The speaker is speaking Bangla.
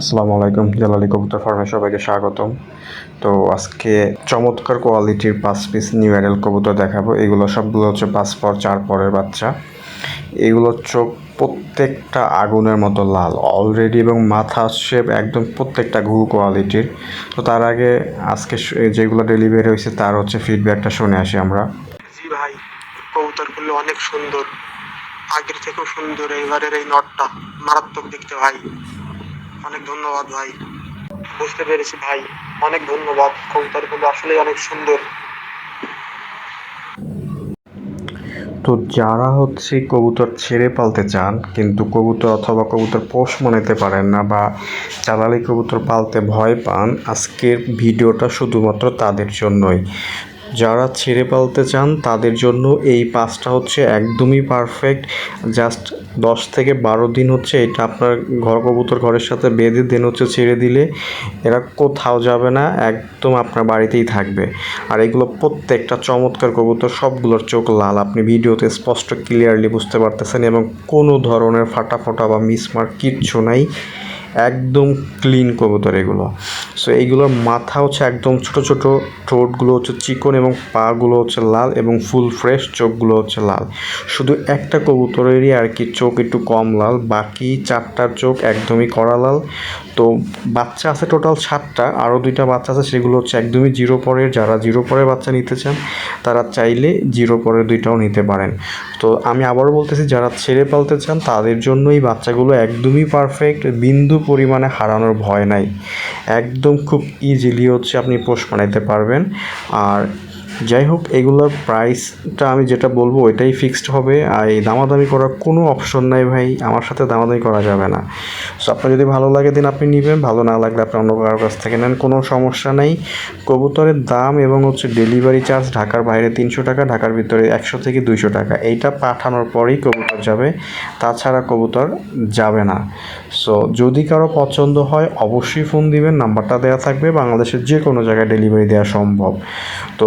আসসালামু আলাইকুম, জালালি কবুতর ফার্মে সবাইকে স্বাগতম। তো আজকে চমৎকার কোয়ালিটির পাঁচ পিস নিউ অ্যাডাল কবুতর দেখাবো। এগুলো সবগুলো হচ্ছে পাঁচ পর, চার পরের বাচ্চা। এগুলোর চোখ প্রত্যেকটা আগুনের মতো লাল অলরেডি এবং মাথা শেপ একদম প্রত্যেকটা ঘু কোয়ালিটির তো তার আগে আজকে যেগুলো ডেলিভারি হয়েছে, তার হচ্ছে ফিডব্যাকটা শুনে আসি আমরা। জি ভাই, কবুতরগুলো অনেক সুন্দর। আগের থেকেও সুন্দর এইবারের এই নটটা মারাত্মক দেখতে ভাই। অনেক ধন্যবাদ ভাই। বুঝতে পেরেছি ভাই, অনেক ধন্যবাদ। কবুতরগুলো আসলে অনেক সুন্দর। তো যারা হচ্ছে কবুতর ছেড়ে পালতে চান, কিন্তু কবুতর অথবা কবুতর পোষ মনেতে পারেন না বা চালালি কবুতর পালতে ভয় পান, আজকের ভিডিওটা শুধুমাত্র তাদের জন্যই। যারা ছেড়ে পালতে চান, তাদের জন্য এই পাঁচটা হচ্ছে একদমই পারফেক্ট জাস্ট দশ থেকে বারো দিন হচ্ছে এটা আপনার ঘর কবুতর ঘরের সাথে বেঁধে দিন হচ্ছে ছেড়ে দিলে এরা কোথাও যাবে না, একদম আপনার বাড়িতেই থাকবে। আর এগুলো প্রত্যেকটা চমৎকার কবুতর, সবগুলোর চোখ লাল। আপনি ভিডিওতে স্পষ্ট ক্লিয়ারলি বুঝতে পারতেছেন এবং কোনো ধরনের ফাটা ফোটা বা মিসমার্ক কিচ্ছু নাই। একদম ক্লিন কবুতর এগুলো। সো এইগুলোর মাথা হচ্ছে একদম ছোট ছোট, ঠোঁটগুলো হচ্ছে চিকন এবং পাগুলো হচ্ছে লাল এবং ফুল ফ্রেশ চোখগুলো হচ্ছে লাল। শুধু একটা কবুতরেরই আর কি চোখ একটু কম লাল, বাকি চারটার চোখ একদমই কড়া লাল। তো, বাচ্চা আছে টোটাল সাতটা, আরও দুইটা বাচ্চা আছে, সেগুলো হচ্ছে একদমই জিরো পরের। যারা জিরো পরের বাচ্চা নিতে চান, তারা চাইলে জিরো পরের দুইটাও নিতে পারেন। তো আমি আবারও বলতেছি, যারা ছেড়ে পালতে চান, তাদের জন্য এই বাচ্চাগুলো একদমই পারফেক্ট বিন্দু পরিমাণে হারানোর ভয় নাই। একদম খুব ইজিলি হচ্ছে, আপনি পোষ মানাইতে পারবেন। আর যাই হোক এগুলোর প্রাইসটা আমি যেটা বলব ওইটাই ফিক্সড হবে। আর এই দামাদামি করার কোনো অপশন নাই ভাই, আমার সাথে দামাদামি করা যাবে না। সো আপনার যদি ভালো লাগে দিন আপনি নেবেন, ভালো না লাগলে আপনি অন্য কারোর কাছ থেকে নেন, কোনো সমস্যা নেই। কবুতরের দাম এবং হচ্ছে ডেলিভারি চার্জ ঢাকার বাইরে তিনশো টাকা, ঢাকার ভিতরে একশো থেকে দুইশো টাকা। এইটা পাঠানোর পরেই কবুতর যাবে, তাছাড়া কবুতর যাবে না। সো যদি কারও পছন্দ হয়, অবশ্যই ফোন দিবেন, নাম্বারটা দেওয়া থাকবে, বাংলাদেশের যে কোনো জায়গায় ডেলিভারি দেওয়া সম্ভব। তো